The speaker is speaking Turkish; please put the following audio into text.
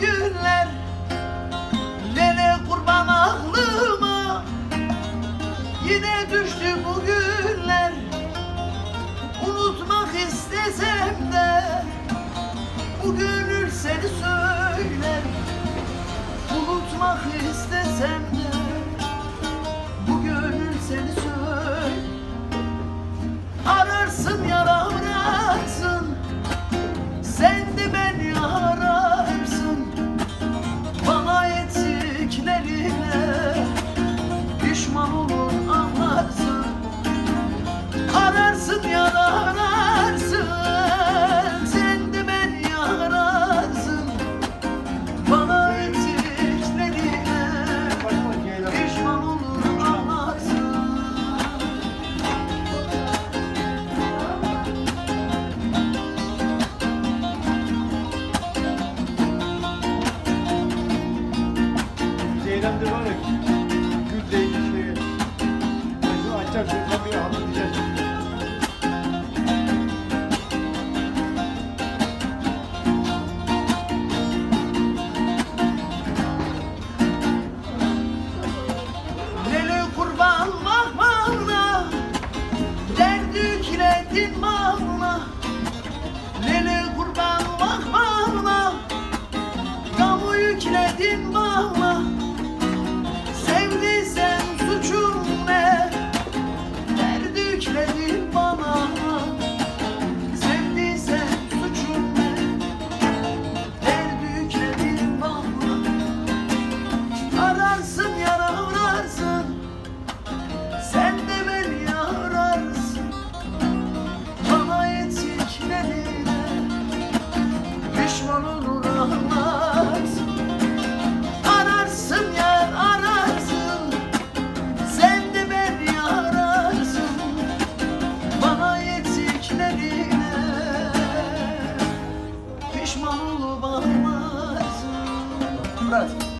günler. Nene kurban aklıma Yine düştü bu günler. Unutmak istesem de Bu gönül seni söyler. Unutmak istesem de Ararsın yar yükledin bana Lele kurban bakmana Kamu yükledin bana pişman olup ağlarsın. Murat.